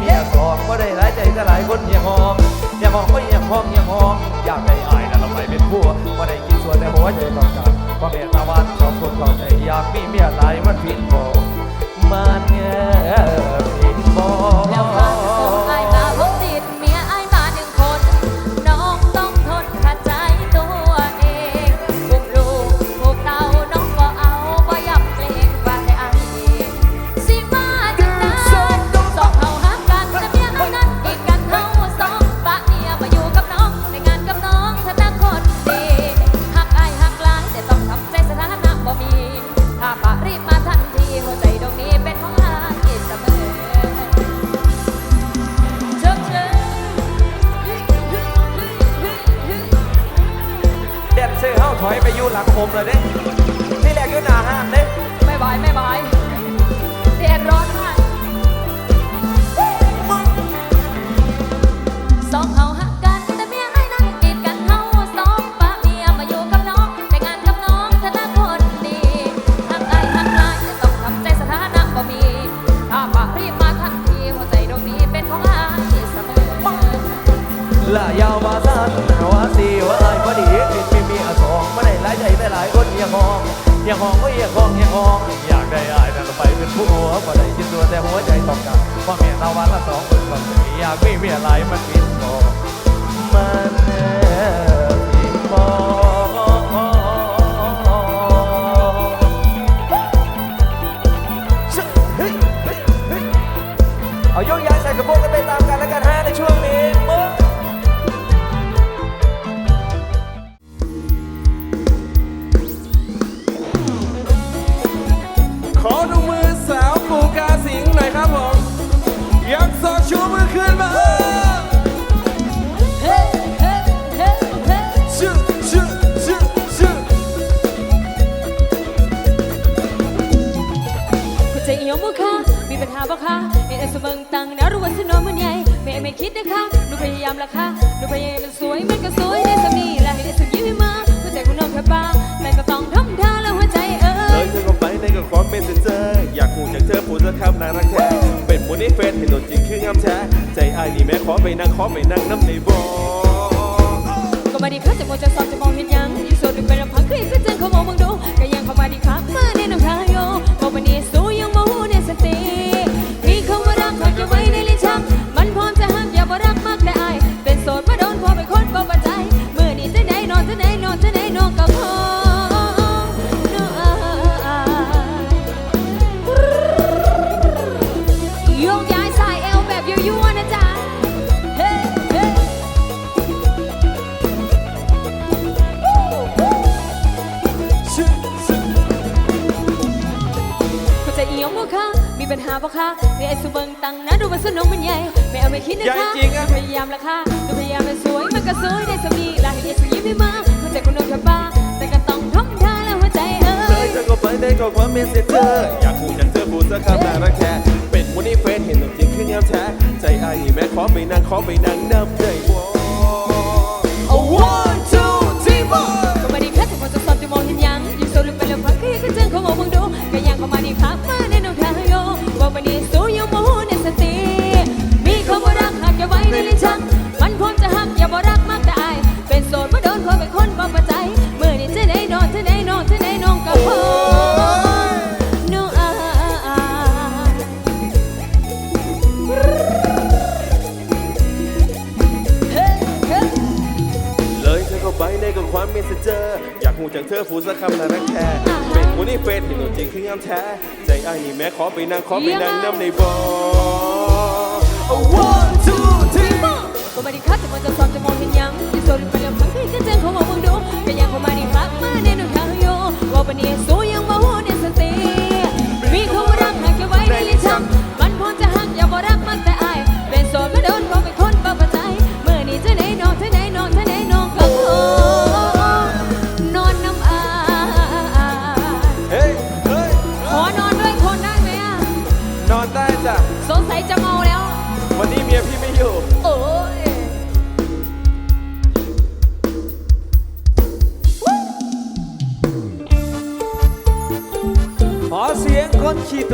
เมียสองว่าได้หลายใจแต่หลายคนเมียหอมเมียหองก็เฮียหอมเมียหอมอยากได้อายแล้วเราไปเป็นผัวว่าได้กินส่วนแต่หัวใจต้องการว่าเมียตาวันสองคนเราใจอยากมีเมียหลายมันผิดบอกมันเง ถอยไปอยู่หลังผมเลยเด้ที่แรกอยู่หน้าห้างเด้ไม่บายไม่บายแดดร้อนมากสองเฮา อย่าห้องก็อย่าห้องอย่าห้องอยากได้อายนั่นไปเป็นผู้หัวพอได้คิดตัวแต่หัวใจต้องการว่าเมียตาวันละสองคนคนนี้อยากมีเมียหลายมันผิดบอกมัน วันนี้เฟสเห็นตัวจริงคืองามแท้ใจอายนี่แม่ขอไปนั่งขอไปนั่งน้ำในบ่อก็มาดีครับจะมองจะสอบจะมองเห็นยัง ไอ้สุเบิงตังนะดูมันสนองมันใหญ่ไม่เอาไม่คิดนะคะพยายามละค่ะดูพยายามมันสวยมันก็สวยได้สมีลาให้ได้สยิ้มให้มาหัวใจคนนอนแค่บ้าแต่ก็ต้องทำท่าแล้วหัวใจเอ้เลยยเธอก็ไปในกับความเป็นเซอร์อยากหูจากเธอพูดสักคำน่ารักแท้เป็นมูนี่เฟสเห็นตัวจริงคืองามแท้ใจอายนี่แม่ขอไปนั่งขอไปนั่งน้ำในบ่อโอ้ one two three four ก็มาดีครับถึงมันจะสอบจะมองเห็นยังอยู่โซลุเป็นลำพังคือก็เจอเขามองมึงดูก็ยังเข้ามาดีครับ หูจากเธอพูดสักคำน่ารักแท้เป็นมูนี่เฟสเห็นตัวจริงคืองามแท้ ใจอ้ายนี่แม้ขอไปนั่งขอไปนั่งน้ำในบ่อ one two three ก็มาดีครับแต่มันจะสอบจะมองเห็นยังที่โซนไปแล้วพังที่กันเจอเขามองมึงดูก็ยังเข้ามาดีครับมาในหนุ่มทางโยว่าวันนี้สู้ বঞ্চিত